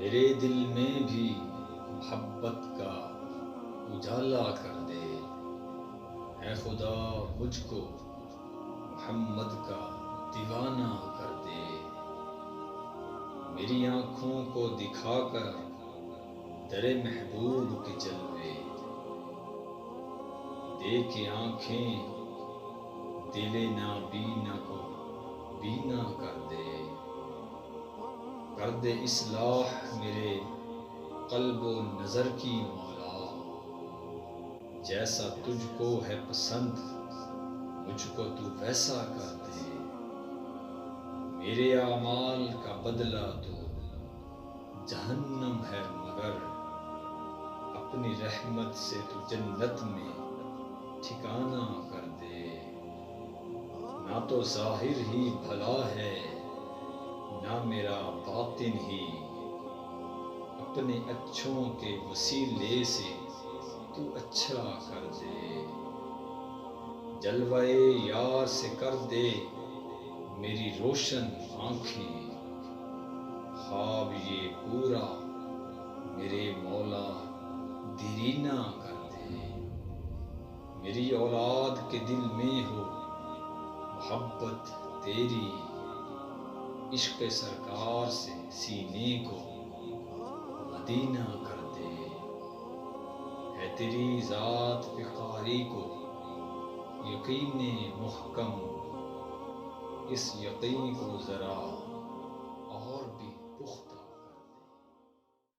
मेरे दिल में भी मोहब्बत का उजाला कर दे। है खुदा मुझको मोहम्मद का दीवाना कर दे। मेरी आँखों को दिखाकर दरे महबूब के जलवे। दे के आँखें दिले ना बीना को बीना कर दे। कर दे इसलाह मेरे कल्बो नज़र की मौला। जैसा तुझको है पसंद, मुझको तू वैसा कर दे। मेरे आमाल का बदला तो जहन्नम है मगर। अपनी रहमत से तू जन्नत में ठिकाना कर दे। ना तो ज़ाहिर ही भला है ना मेरा बातिन ही। अपने अच्छों के वसीले से तू अच्छा कर दे। जलवाए यार से कर दे मेरी रोशन आँखें। ख्वाब ये पूरा मेरे मौला दीरीना कर दे। मेरी औलाद के दिल में हो मोहब्बत तेरी। इश्क सरकार से सीने को मदीना कर दे। है तेरी ज़ात फिकारी को यकीन मुहकम इस यकीन को ज़रा